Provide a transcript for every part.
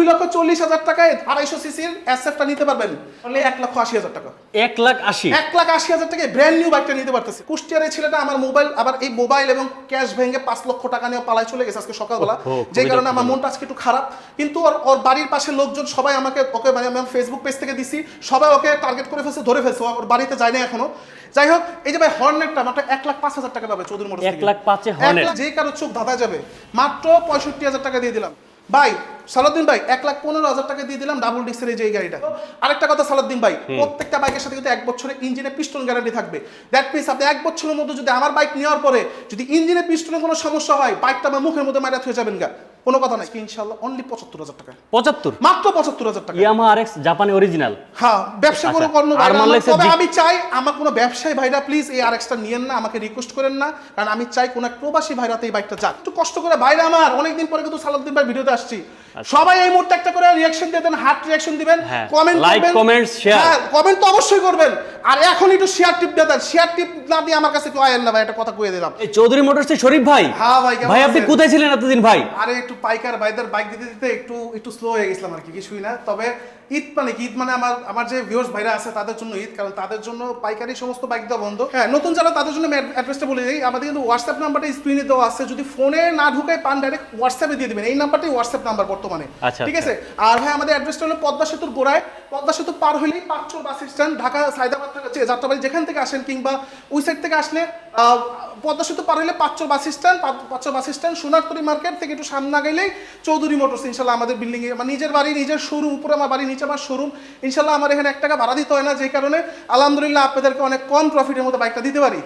দুই লক্ষ চল্লিশ হাজার টাকায় আড়াইশো সিসির এসএফটা নিতে পারবেন। তাহলে এক লক্ষ আশি হাজার টাকা। এক লাখ আশি। এক লাখ আশি হাজার টাকায় ব্র্যান্ড নিউ বাইকটা নিতে পারতেছে। কুষ্টিয়ার এই ছেলেটা আমার মোবাইল আবার এই মোবাইল এবং ক্যাশ ভেঙে পাঁচ লক্ষ টাকা নিয়ে পালায় চলে গেছে আজকে সকালবেলা। যে কারণে আমার মনটা আজকে একটু খারাপ। কিন্তু ওর ওর বাড়ির পাশে লোকজন সবাই আমাকে ওকে মানে আমি ফেসবুক পেজ থেকে দিছি। সবাই ওকে টার্গেট করে ফেলছে ধরে ফেলছে। ওর বাড়িতে যায় না এখনও। যাই হোক এই যে ভাই হর্নেটটা মাত্র এক লাখ পাঁচ হাজার টাকা পাবে চৌধুরী মোটরস এক লাখ পাঁচে হর্নেট যে কারও চোখ ধাঁধা যাবে। মাত্র পঁয়ষট্টি হাজার টাকা দিয়ে দিলাম। ভাই সালাদ্দিন ভাই এক লাখ পনেরো হাজার টাকা দিয়ে দিলাম ডাবল ডিক্সের এই যে এই গাড়িটা। আরেকটা কথা সালাদ্দিন ভাই প্রত্যেকটা বাইকের সাথে কিন্তু এক বছরের ইঞ্জিনের পিস্টন গ্যারান্টি থাকবে। দ্যাট মিনস আপনি এক বছরের মধ্যে যদি আমার বাইক নেওয়ার পরে যদি ইঞ্জিনে পিস্টনে কোনো সমস্যা হয় বাইকটা আমার মুখের মধ্যে মারা হয়ে যাবেন গা। কোনো কথা নাই। ইনশাল্লাহ অনলি পঁচাত্তর হাজার টাকা। পঁচাত্তর? মাত্র পঁচাত্তর হাজার টাকা। ইয়ামা আর এক্স জাপানি অরিজিনাল হ্যাঁ ব্যবসা করে আচ্ছা, মানলে আমার- তবে আমি চাই আমার কোনো ব্যবসায়ী ভাইরা প্লিজ এই আর এক্সটা নিয়েন না আমাকে রিকোয়েস্ট করেন না কারণ আমি চাই কোনো এক প্রবাসী ভাইরাতে এই বাইকটা যাক। একটু কষ্ট করে ভাইরা আমার অনেকদিন পরে কিন্তু সালাউদ্দিন ভাই ভিডিওতে আসছি। সবাই এই মুহূর্তে একটা করে রিয়াকশন দিয়ে দেন হার্ট রিয়াকশন দিবেন আচ্ছা। Comment comments, share। হ্যাঁ কমেন্ট তো অবশ্যই করবেন। আর এখন একটু শেয়ার টিপ দিয়ে দেন। শেয়ার টিপ না দিয়ে আমার কাছে কেউ আয়েন না ভাই একটা কথা কয়ে দিলাম। এই চৌধুরী মোটরসের শরীফ ভাই। হ্যাঁ ভাই, ভাই আপনি? কোথায় ছিলেন এতদিন ভাই? আরে একটু পাইকার বাইদার বাইক দিতে দিতে একটু একটু স্লো হয়ে গেছিলাম আর কি, কিছুই না। তবে ঈদ মানে কি? ঈদ মানে আমার আমার যে ভিউয়ার্স ভাইরা আছে তাদের জন্য ঈদ কারণ তাদের জন্য পাইকারি সমস্ত বাইক দেওয়া বন্ধ। হ্যাঁ নতুন যারা তাদের জন্য অ্যাড্রেসটা বলে দিই আমাদের কিন্তু হোয়াটসঅ্যাপ নাম্বারটা স্ক্রিনে দেওয়া আছে। যদি ফোনে না ঢুকে পান ডাইরেক্ট হোয়াটসঅ্যাপে দিয়ে দেবেন। এই নাম্বারটাই হোয়াটসঅ্যাপ নাম্বার বর্তমানে। আচ্ছা, ঠিক আচ্ছা। আছে? আর ভাই আমাদের অ্যাড্রেসটা হলো পদ্মা সেতুর গোড়ায়। পদ্মা সেতু পার হলেই পাঁচচর বাস স্ট্যান্ড ঢাকা সাইদাবাদ থেকে যে যাত্রাবাড়ি যেখান থেকে আসেন কিংবা ওই সাইড থেকে আসলে আহ, পদ্মা সেতু পার হলে Panchchar bus stand Panchchar bus stand Sonartori market থেকে একটু সামনে গেলেই চৌধুরী মোটরস ইনশাল্লাহ আমাদের বিল্ডিং এ আমার নিজের বাড়ি নিজের শোরুম উপরে আমার বাড়ি নিচে আমার শোরুম ইনশাল্লাহ আমার এখানে এক টাকা ভাড়া দিতে হয় না যে কারণে আলহামদুলিল্লাহ আপনাদেরকে অনেক কম প্রফিটের মধ্যে বাইকটা দিতে পারি।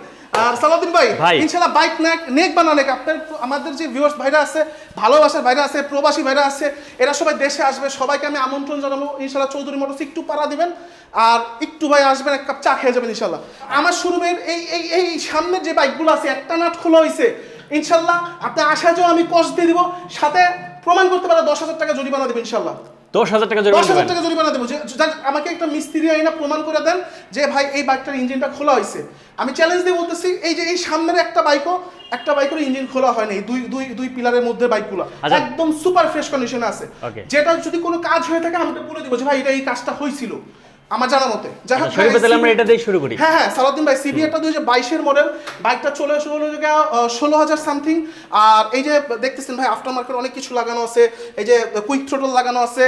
আর সালাউদ্দিন ভাই। ইনশাল্লাহ বাইক নেক নেক বানা নেক আপনার আমাদের যে ভিউয়ার্স ভাইরা আছে ভালোবাসার ভাইরা আছে প্রবাসী ভাইরা আছে এরা সবাই দেশে আসবে সবাইকে আমি আমন্ত্রণ জানাব ইনশাল্লাহ চৌধুরী মোটরস একটু পাড়া দিবেন আর একটু ভাই আসবেন এক কাপ চা খেয়ে যাবেন ইনশাল্লাহ। আমার শোরুমের এই এই এই সামনের যে বাইকগুলো আছে একটা নাট খোলা হয়েছে ইনশাল্লাহ আপনি আসা যাও আমি কষ্ট দিয়ে দিব সাথে প্রমাণ করতে পারে দশ হাজার টাকা জরিমানা দেবেন ইনশাল্লাহ। দশ হাজার টাকা দশ হাজার টাকা জরিমানা দেবো। যে আমাকে একটা মিস্ত্রি আইনা প্রমাণ করে দেন যে ভাই এই বাইকটার ইঞ্জিনটা খোলা হয়েছে। আমি চ্যালেঞ্জ দিয়ে বলতেছি এই যে এই সামনের একটা বাইকও একটা বাইকের ইঞ্জিন খোলা হয়নি দুই দুই দুই পিলারের মধ্যে বাইকগুলো। আচ্ছা। একদম সুপার ফ্রেশ কন্ডিশনে আছে। যেটা যদি কোনো কাজ হয়ে থাকে আমাকে বলে দিব যে ভাই এটা এই কাজটা হয়েছিল। আমার জানা মতে। যাই হোক আচ্ছা, আমরা এটা দিয়ে শুরু করি। হ্যাঁ হ্যাঁ সালাউদ্দিন ভাই সিবিআরটা দুই হাজার বাইশের মডেল বাইকটা চলে আসে হলো যে ষোলো হাজার সামথিং আর এই যে দেখতেছেন ভাই আফটার মার্কেট অনেক কিছু লাগানো আছে এই যে কুইক থ্রোটল লাগানো আছে।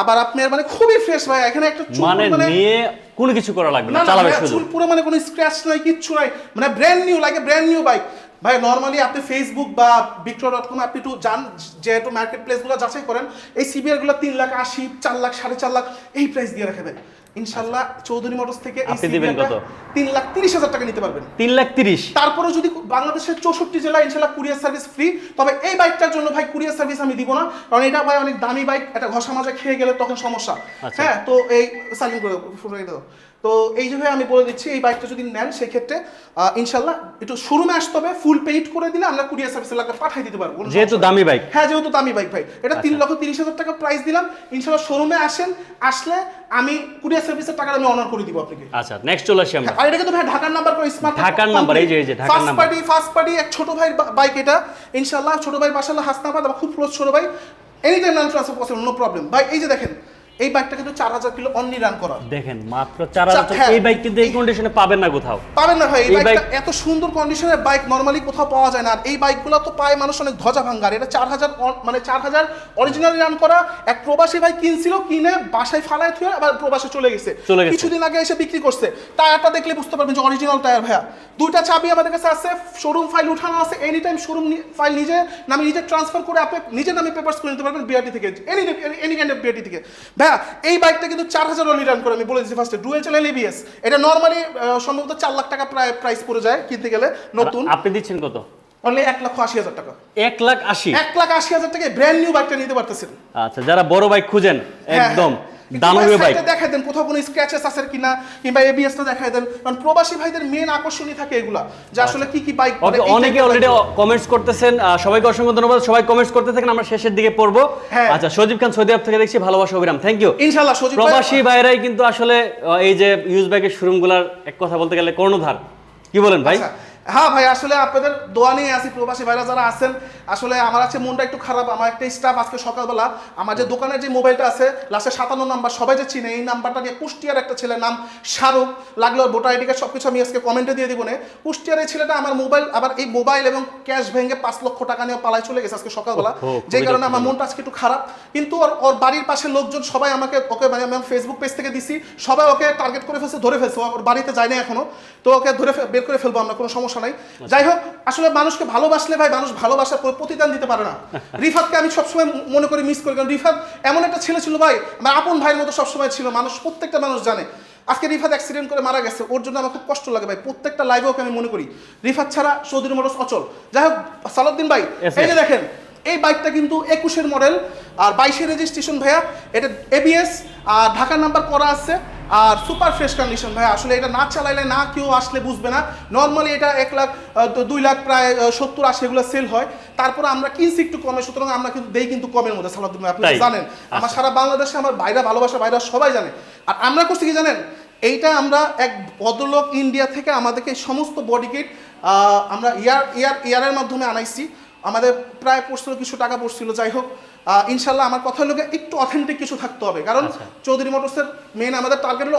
আবার আপনার মানে খুবই ফ্রেশ ভাই এখানে একটা মানে মানে নিয়ে কোনো কিছু করা লাগবে না চালাবে শুধু। পুরো মানে কোনো স্ক্র্যাচ নাই কিচ্ছু নাই। মানে ব্র্যান্ড নিউ লাগে ব্র্যান্ড নিউ বাইক ভাই নর্মালি আপনি ফেসবুক বা বিক্রয় ডট কম আপনি একটু যান যেহেতু মার্কেট প্লেসগুলো যাচাই করেন এই সিবিআরগুলো তিন লাখ আশি চার লাখ সাড়ে চার লাখ এই প্রাইস দিয়ে রাখে দেয় ইনশাল্লাহ চৌধুরী মোটরস থেকে আপনি দিবেন কত? তিন লাখ তিরিশ হাজার টাকা নিতে পারবেন। তিন লাখ তিরিশ। তারপরে যদি বাংলাদেশের চৌষট্টি জেলায় ইনশাল্লাহ কুরিয়ার সার্ভিস ফ্রি তবে এই বাইকটার জন্য ভাই কুরিয়ার সার্ভিস আমি দিব না কারণ এটা ভাই অনেক দামি বাইক এটা ঘষা মাজা খেয়ে গেলে তখন সমস্যা। আচ্ছা। হ্যাঁ তো এই সালিম করে তো এই যে ভাই আমি বলে দিচ্ছি এই বাইকটা যদি নেন সেক্ষেত্রে ইনশাল্লাহ একটু শোরুমে আসতে হবে ফুল পেইড করে দিলে আমরা কুরিয়ার সার্ভিস এলাকা পাঠিয়ে দিতে পারব। যেহেতু দামি বাইক হ্যাঁ যেহেতু দামি বাইক ভাই। এটা তিন আচ্ছা। লক্ষ তিরিশ হাজার টাকা প্রাইস দিলাম। ইনশাল্লাহ শোরুমে আসেন আসলে আমি কুরিয়ার সার্ভিসের টাকাটা আমি অনার করে দিব আপনাকে। আচ্ছা নেক্সট চলে আসি আমরা। আর এটা কিন্তু ভাই ঢাকার নাম্বার করে স্মার্ট ঢাকার নাম্বার, এই যে, এই যে, ঢাকার first number. Party first party এক ছোট ভাই বাইক এটা। ইনশাআল্লাহ ছোট ভাই বাসাল্লাহ হাসনাবাদ আমার খুব ক্লোজ ছোট ভাই। Any time run transfer possible no problem ভাই এই যে দেখেন এই বাইকটা কিন্তু চার হাজার কিলো অনলি রান করা। দেখেন মাত্র চার হাজার হ্যাঁ। এই বাইক কিন্তু এই কন্ডিশনে পাবেন না কোথাও। পাবেন না ভাই এই বাইকটা বাইক- এত সুন্দর কন্ডিশনের বাইক নর্মালি কোথাও পাওয়া যায় না। আর এই বাইকগুলো তো পায় মানুষ অনেক ধ্বজা ভাঙ্গার। এটা চার হাজার মানে চার হাজার অরিজিনাল রান করা। এক প্রবাসী ভাই কিনছিল কিনে বাসায় ফালায় থুয়ে আবার প্রবাসে চলে গেছে। কিছুদিন আগে এসে বিক্রি করছে। টায়ারটা দেখলে বুঝতে পারবেন যে অরিজিনাল টায়ার ভাইয়া। দুইটা চাবি আমাদের কাছে আছে শোরুম ফাইল উঠানো আছে। এনি টাইম শোরুম ফাইল নিজে নামে নিজে ট্রান্সফার করে আপনি নিজের নামে পেপারস করে নিতে পারবেন বিআরটি থেকে। Any any kind of BRT থেকে। ভাইয়া এই বাইকটা কিন্তু চার হাজার অলি রান করে আমি বলে দিচ্ছি ফার্স্টে ডুয়েল চ্যানেল এবিএস এটা নর্মালি সম্ভবত চার লাখ টাকা প্রায় প্রাইস পড়ে যায় কিনতে গেলে নতুন। আপনি দিচ্ছেন কত? অনলি এক লক্ষ আশি হাজার টাকা। এক লাখ আশি? এক লাখ আশি হাজার টাকায় ব্র্যান্ড নিউ বাইকটা নিতে পারতেছেন। আচ্ছা যারা বড় বাইক খুঁজেন হ্যাঁ, একদম হ্যাঁ। কিন্তু দানবীয় বাইক দেখাই দেন কোথাও কোনো স্ক্র্যাচেস আছে কিনা কিংবা এবিএসটা দেখাই দেন। কারণ প্রবাসী ভাইদের মেন আকর্ষণই থাকে এগুলা যে আসলে কি কি বাইক ওকে অনেকে অলরেডি কমেন্টস করতেছেন সবাইকে অসংখ্য ধন্যবাদ। সবাই কমেন্টস করতে থাকেন আমরা শেষের দিকে পড়ব। হ্যাঁ। আচ্ছা সজীব খান সৌদি আরব থেকে দেখছি ভালোবাসা অবিরাম থ্যাংক ইউ ইনশাল্লাহ সজীব প্রবাসী বাইরাই কিন্তু আসলে এই যে ইউজ বাইকের শোরুমগুলার এক কথা বলতে গেলে কর্ণধার। কি বলেন ভাই? আচ্ছা, হ্যাঁ ভাই আসলে আপনাদের দোয়া নিয়ে আসি প্রবাসী ভাইরা যারা আছেন আসলে আমার আছে মনটা একটু খারাপ আমার একটা স্টাফ আজকে সকালবেলা আমার যে দোকানের যে মোবাইলটা আছে লাস্টে সাতান্ন নাম্বার সবাই যে চিনে এই নাম্বারটা নিয়ে কুষ্টিয়ার একটা ছেলের নাম শাহরুখ লাগল ভোটার আইডি কার্ড সব কিছু আমি আজকে কমেন্টে দিয়ে দিব না। কুষ্টিয়ার এই ছেলেটা আমার মোবাইল আবার এই মোবাইল এবং ক্যাশ ভেঙে পাঁচ লক্ষ টাকা নিয়ে পালায় চলে গেছে আজকে সকালবেলা। যে কারণে আমার মনটা আজকে একটু খারাপ। কিন্তু ওর ওর বাড়ির পাশে লোকজন সবাই আমাকে ওকে মানে আমি ফেসবুক পেজ থেকে দিছি সবাই ওকে টার্গেট করে ফেলছে ধরে ফেলছে ওর বাড়িতে যায় না এখনও। তো ওকে ধরে বের করে ফেলব আমরা কোনো সমস্যা নাই। যাই হোক আসলে মানুষকে ভালোবাসলে ভাই মানুষ ভালোবাসার প্র- প্রতিদান দিতে পারে না। রিফাতকে আমি সবসময় মনে করি মিস করি। কারণ রিফাত এমন একটা ছেলে ছিল ভাই আমার আপন ভাইয়ের মতো সবসময় ছিল। মানুষ প্রত্যেকটা মানুষ জানে। আজকে রিফাত অ্যাক্সিডেন্ট করে মারা গেছে ওর জন্য আমার খুব কষ্ট লাগে ভাই। প্রত্যেকটা লাইভে ওকে আমি মনে করি। রিফাত ছাড়া চৌধুরী মোটরস অচল। যাই হোক সালাউদ্দিন ভাই এই যে দেখেন এই বাইকটা কিন্তু একুশের মডেল আর বাইশের রেজিস্ট্রেশন ভাইয়া এটা এবিএস আর ঢাকার নাম্বার করা আছে। আর সুপার ফ্রেশ কন্ডিশন ভাই আসলে এটা না চালাইলে না কেউ আসলে বুঝবে না। নর্মালি এটা এক লাখ দুই লাখ প্রায় সত্তর আশি এগুলো সেল হয়। তারপরে আমরা কিনছি একটু কমে সুতরাং আমরা কিন্তু দেই কিন্তু কমের মধ্যে সালাদুল আপনি জানেন। আমার সারা বাংলাদেশে আমার বাইরা ভালোবাসা বাইরা সবাই জানে। আর আমরা করছি কি জানেন? এইটা আমরা এক ভদ্রলোক ইন্ডিয়া থেকে আমাদেরকে সমস্ত বডি কিট আমরা ইয়ার ইয়ার ইয়ারের মাধ্যমে আনাইছি। আমাদের প্রায় পড়ছিল কিছু টাকা পড়ছিল যাই হোক। ইনশাল্লাহ আমার কথা হলো একটু অথেন্টিক কিছু থাকতে হবে। কারণ আচ্ছা। চৌধুরী মোটরসের মেন আমাদের টার্গেট হলো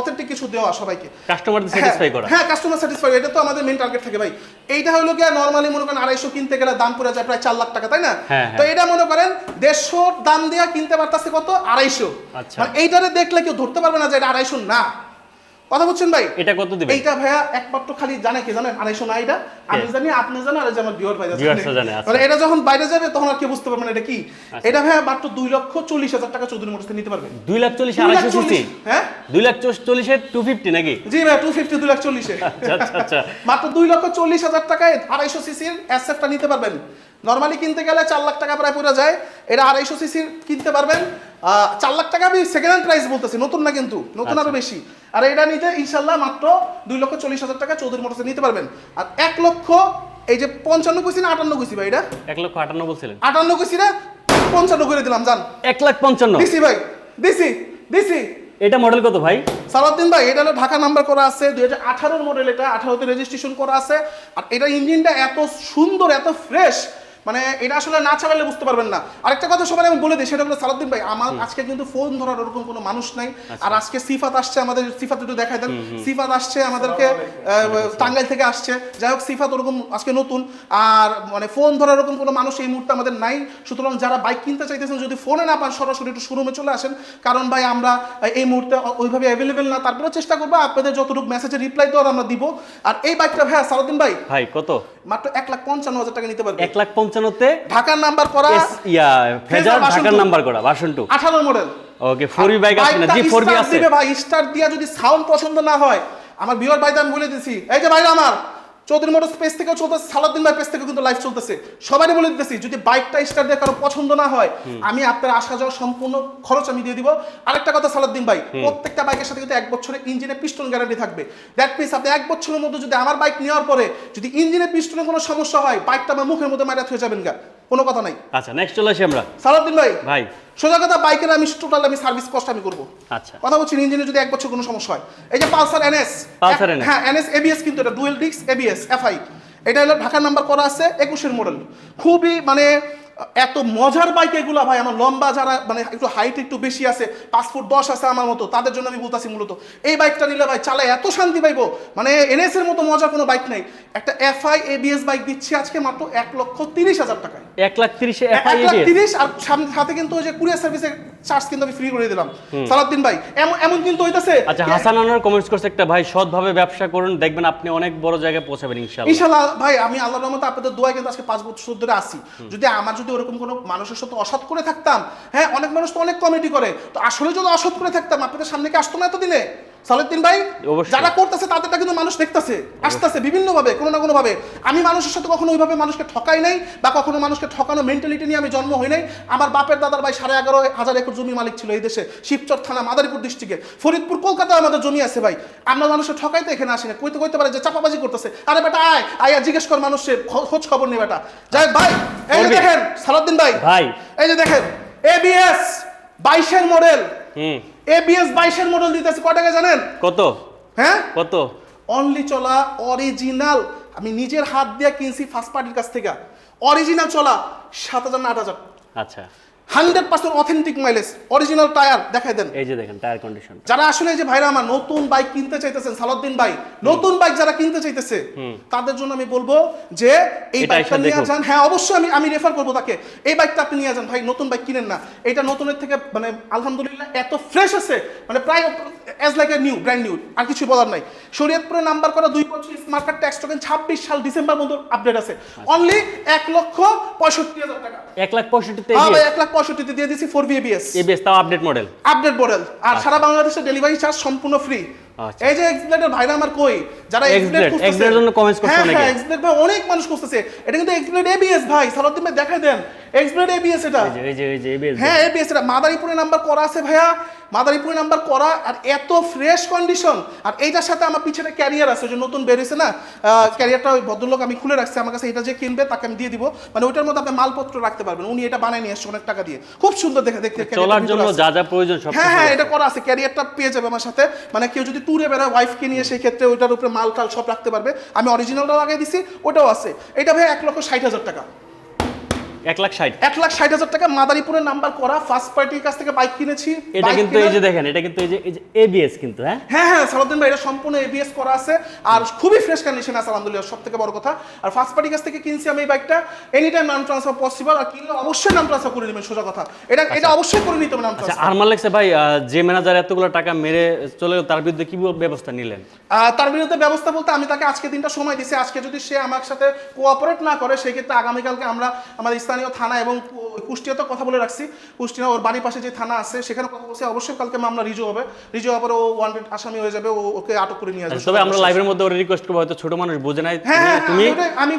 অথেন্টিক কিছু দেওয়া সবাইকে। কাস্টমারদের স্যাটিসফাই করা। হ্যাঁ কাস্টমার স্যাটিসফাই এটা তো আমাদের মেন টার্গেট থাকে ভাই। এইটা হলো গিয়ে নর্মালি মনে করেন আড়াইশো কিনতে গেলে দাম পড়ে যায় প্রায় চার লাখ টাকা তাই না? হ্যাঁ, তো হ্যাঁ। এটা মনে করেন দেড়শো দাম দেওয়া কিনতে পারতেছে কত? আড়াইশো। আচ্ছা। মানে এইটারে দেখলে কেউ ধরতে পারবে না যে এটা আড়াইশো না। কথা বলছেন ভাই? এটা কত দিবেন? এইটা ভাইয়া একমাত্র খালি জানে কি জানেন? আড়াইশো না এটা? আমি জানি আপনি জানেন আর আমার বিওর ভাই জানে, আচ্ছা। মানে এটা যখন বাইরে যাবে তখন আর কেউ বুঝতে পারবে না এটা কি। এটা ভাইয়া মাত্র দুই লক্ষ চল্লিশ হাজার টাকা চৌধুরী মোটরসে নিতে পারবেন দুই লাখ চল্লিশ আড়াইশো সিসি? হ্যাঁ? দুই লাখ চল্লিশে টু ফিফটি নাকি? জি ভাই টু ফিফটি দুই লাখ চল্লিশে। আচ্ছা আচ্ছা আচ্ছা। মাত্র দুই লক্ষ চল্লিশ হাজার টাকায় আড়াইশো সিসির অ্যাসেটটা নিতে পারবেন। নর্মালি কিনতে গেলে চার লাখ টাকা প্রায় পড়ে যায়। এটা আড়াইশো সিসির কিনতে পারবেন। চার লাখ টাকা আমি সেকেন্ড হ্যান্ড প্রাইস বলতেছি নতুন না কিন্তু নতুন আরও বেশি। আর এটা নিতে ইনশাল্লাহ মাত্র দুই লক্ষ চল্লিশ হাজার টাকা চৌধুরী মোটরসে নিতে পারবেন। আর এক লক্ষ এই যে পঞ্চান্ন কইছি না আটান্ন কইছি ভাই এটা? এক লক্ষ আটান্ন বলছিলেন। আটান্ন কইছি না পঞ্চান্ন করে দিলাম জান। এক লাখ পঞ্চান্ন। দিছি ভাই দিছি দিছি। এটা মডেল কত ভাই? সালাউদ্দিন ভাই এটা হলো ঢাকা নাম্বার করা আছে দুই হাজার আঠারোর মডেল এটা আঠারোতে রেজিস্ট্রেশন করা আছে। আর এটা ইঞ্জিনটা এত সুন্দর এত ফ্রেশ মানে এটা আসলে না চালালে বুঝতে পারবেন না। আরেকটা কথা সবাই আমি বলে দিই সেটা হলো সালাউদ্দিন ভাই আমার আজকে কিন্তু ফোন ধরার ওরকম কোনো মানুষ নাই। আর আজকে সিফাত আসছে আমাদের সিফাত একটু দেখাই দেন। সিফাত আসছে আমাদেরকে টাঙ্গাইল থেকে আসছে। যাই হোক সিফাত ওরকম আজকে নতুন। আর মানে ফোন ধরার ওরকম কোনো মানুষ এই মুহূর্তে আমাদের নাই। সুতরাং যারা বাইক কিনতে চাইতেছেন যদি ফোনে না পান সরাসরি একটু শোরুমে চলে আসেন। কারণ ভাই আমরা এই মুহূর্তে ওইভাবে অ্যাভেলেবেল না। তারপরেও চেষ্টা করব আপনাদের যতটুকু মেসেজের রিপ্লাই দেওয়ার আমরা দিব। আর এই বাইকটা ভাইয়া সালাউদ্দিন ভাই ভাই কত? মাত্র এক লাখ পঞ্চান্ন হাজার টাকা নিতে পারবে। এক লাখ পঞ্চান্নতে ঢাকার নাম্বার করা ইয়া ফেজার ঢাকার নাম্বার করা ভার্সন টু। আঠারো model okay four B bike আছে না? জি ফোর বি আছে। ভাই স্টার দিয়া যদি সাউন্ড পছন্দ না হয় আমার বিয়ার ভাইতে আমি বলে দিছি। এই যে ভাই আমার চৌধুরী মোটর স্পেস থেকে চলতেছে সালাদিন ভাই পেজ থেকে কিন্তু লাইভ চলতেছে। সবাই বলে দিতেছি যদি বাইকটা স্টার দিয়ে কারও পছন্দ না হয় আমি আপনার আসা যাওয়া সম্পূর্ণ খরচ আমি দিয়ে দিব। আরেকটা কথা সালাদিন ভাই প্রত্যেকটা বাইকের সাথে কিন্তু এক বছরের ইঞ্জিনে পিস্টন গ্যারান্টি থাকবে। দ্যাট মিনস আপনি এক বছরের মধ্যে যদি আমার বাইক নেওয়ার পরে যদি ইঞ্জিনে পিস্টনে কোনো সমস্যা হয় বাইকটা আমার মুখের মধ্যে মারা হয়ে যাবেন গা। কোনো কথা নাই। আচ্ছা নেক্সট চলে আসি আমরা। সালাউদ্দিন ভাই ভাই। সোজা কথা বাইকের আমি টোটাল আমি সার্ভিস কস্ট আমি করব। আচ্ছা। কথা বলছি ইঞ্জিনে যদি এক বছর কোনো সমস্যা হয়। এই যে পালসার এনএস পালসার এনএস। হ্যাঁ এনএস এবিএস কিন্তু এটা ডুয়েল ডিক্স এবিএস এফআই। এটা হলো ঢাকার নাম্বার করা আছে একুশের মডেল। খুবই মানে এত মজার বাইক এগুলা ভাই আমার লম্বা যারা মানে একটু হাইট একটু বেশি আছে পাঁচ ফুট দশ আছে আমার মতো তাদের জন্য আমি বলতাছি মূলত এই বাইকটা নিলে ভাই চালায় এত শান্তি পাইবো মানে এনএস এর মতো মজার কোনো বাইক নাই। একটা এফআই এবিএস বাইক দিচ্ছি আজকে মাত্র এক লক্ষ তিরিশ হাজার টাকায়। এক লাখ তিরিশে এক লাখ তিরিশ আর সাথে কিন্তু ওই যে কুরিয়ার সার্ভিসের চার্জ কিন্তু আমি ফ্রি করে দিলাম। সালাউদ্দিন ভাই এমন এমন কিন্তু হইতাছে আচ্ছা হাসান আনোয়ার কমেন্টস করছে একটা ভাই সৎভাবে ব্যবসা করুন দেখবেন আপনি অনেক বড় জায়গায় পৌঁছাবেন ইনশাআল্লাহ। ভাই আমি আল্লাহর রহমতে আপনাদের দোয়া কিন্তু আজকে পাঁচ বছর ধরে আসি যদি আমার যদি ওরকম কোনো মানুষের সাথে অসৎ করে থাকতাম হ্যাঁ অনেক মানুষ তো অনেক কমেডি করে, তো আসলে যদি অসৎ করে থাকতাম, আপনাদের সামনে কি আসতো না এত এতদিনে? সালেদ্দিন ভাই যারা করতেছে তাদেরটা কিন্তু মানুষ দেখতেছে আসতেছে বিভিন্ন ভাবে কোনো না কোনো ভাবে আমি মানুষের সাথে কখনো ওইভাবে মানুষকে ঠকাই নাই বা কখনো মানুষকে ঠকানো মেন্টালিটি নিয়ে আমি জন্ম হই নাই। আমার বাপের দাদার ভাই সাড়ে এগারো হাজার একর জমি মালিক ছিল এই দেশে শিবচর থানা মাদারীপুর ডিস্ট্রিক্টে ফরিদপুর কলকাতায় আমাদের জমি আছে ভাই। আমরা মানুষের ঠকাইতে এখানে আসি না। কইতে কইতে পারে যে চাপাবাজি করতেছে। আরে বেটা আয় আয় জিজ্ঞেস কর মানুষের খোঁজ খবর নেই বেটা। যাই ভাই এই যে দেখেন সালাউদ্দিন ভাই। ভাই। এই যে দেখেন এবিএস বাইশের মডেল হুম। এবিএস বাইশের মডেল দিতেছে কয় টাকা জানেন? কত? হ্যাঁ? কত? অনলি চলা অরিজিনাল আমি নিজের হাত দিয়ে কিনছি ফার্স্ট পার্টির কাছ থেকে। অরিজিনাল চলা সাত হাজার না আট হাজার। আচ্ছা। Hundred percent authentic mileage original tyre দেখাই দেন। এই যে দেখেন টায়ার কন্ডিশন যারা আসলে যে ভাইরা আমার নতুন বাইক কিনতে চাইতেছেন সালাউদ্দিন ভাই নতুন বাইক যারা কিনতে চাইতেছে তাদের জন্য আমি বলব যে এই বাইকটা নিয়ে যান। হ্যাঁ অবশ্যই আমি আমি রেফার করব তাকে। এই বাইকটা আপনি নিয়ে যান। ভাই নতুন বাইক কিনেন না। এটা নতুনের থেকে মানে আলহামদুলিল্লাহ এত ফ্রেশ আছে মানে প্রায় as like a new brand new আর কিছু বলার নাই। শরীয়তপুরে নাম্বার করা দুই বছর স্মার্ট ট্যাক্স টোকেন ছাব্বিশ সাল ডিসেম্বর মধ্যে আপডেট আছে। অনলি এক লক্ষ পঁয়ষট্টি হাজার টাকা। এক লাখ পঁয়ষট্টিতে হ্যাঁ এক লাখ পঁয়ষট্টিতে দিয়ে দিচ্ছি ফোর বিএবিএস এবিএস তাও আপডেট মডেল আপডেট মডেল আর সারা বাংলাদেশে ডেলিভারি চার্জ সম্পূর্ণ ফ্রি আচ্ছা। এই যে এক্সপ্লেটের ভাইরা আমার কই? যারা এক্সপ্লেট জন্য comments করছে হ্যাঁ অনেকে। হ্যাঁ এক্সপ্লেট ভাই অনেক মানুষ করতেছে এটা কিন্তু এক্সপ্লেট এবিএস ভাই সালাউদ্দিন ভাই দেখাই দেন। এক্সপ্লেট এবিএস এটা। এই যে এই যে এবিএস হ্যাঁ এবিএস এটা। মাদারীপুরে নাম্বার করা আছে ভাইয়া। মাদারীপুরে নাম্বার করা আর এত ফ্রেশ কন্ডিশন আর এইটার সাথে আমার পিছনে ক্যারিয়ার আছে যে নতুন বেরিয়েছে না? ক্যারিয়ারটা ওই ভদ্রলোক আমি খুলে রাখছি। আমার কাছে এটা যে কিনবে তাকে আমি দিয়ে দিব। মানে ওইটার মধ্যে আপনি মালপত্র রাখতে পারবেন। উনি এটা বানায় নিয়ে আসছে অনেক টাকা দিয়ে। খুব সুন্দর দেখে দেখতে চলার জন্য যা যা প্রয়োজন সব হ্যাঁ হ্যাঁ এটা করা আছে। ক্যারিয়ারটা পেয়ে যাবে আমার সাথে। মানে কেউ যদি ট্যুরে বেড়ায় ওয়াইফকে নিয়ে, সেই ক্ষেত্রে ওইটার উপরে মাল টাল সব রাখতে পারবে। আমি অরিজিনালটা লাগিয়ে দিছি, ওটাও আছে। এটা ভাই এক লক্ষ ষাট হাজার টাকা। এক লাখ ষাট। এক লাখ ষাট হাজার টাকা মাদারীপুরের নাম্বার করা ফার্স্ট পার্টির কাছ থেকে বাইক কিনেছি এটা কিন্তু এই যে দেখেন এটা কিন্তু এই যে এবিএস কিন্তু হ্যাঁ? হ্যাঁ হ্যাঁ সালাউদ্দিন ভাই এটা সম্পূর্ণ এবিএস করা আছে। আর খুবই ফ্রেশ কন্ডিশন আছে আলহামদুলিল্লাহ সব থেকে বড় কথা। আর ফার্স্ট পার্টির কাছ থেকে কিনছি আমি এই বাইকটা এনি টাইম নাম ট্রান্সফার পসিবল আর কিনলে অবশ্যই নাম ট্রান্সফার করে নেবেন সোজা কথা। এটা এটা অবশ্যই করে নিতে হবে নাম আচ্ছা ট্রান্সফার আরমান লেগছে ভাই যে ম্যানেজার এতগুলো টাকা মেরে চলে গেল তার বিরুদ্ধে কি ব্যবস্থা নিলেন? তার বিরুদ্ধে ব্যবস্থা বলতে আমি তাকে আজকে দিনটা সময় দিছি আজকে যদি সে আমার সাথে কোঅপারেট না করে সেই ক্ষেত্রে আগামীকালকে আমরা আমাদের স্থানীয় থানা এবং কুষ্টিয়াতে কথা বলে রাখছি। কুষ্টিয়া ওর বাড়ির পাশে যে থানা আছে সেখানে কথা বলছি। অবশ্যই কালকে মামলা রিজু হবে। রিজু হওয়ার পরে ও ওয়ান্টেড আসামি হয়ে যাবে। ও ওকে আটক করে নিয়ে আসবে। তবে আমরা লাইভের মধ্যে ওরা রিকোয়েস্ট করব। হয়তো ছোট মানুষ বোঝে নাই। হ্যাঁ, হ্যাঁ, তুমি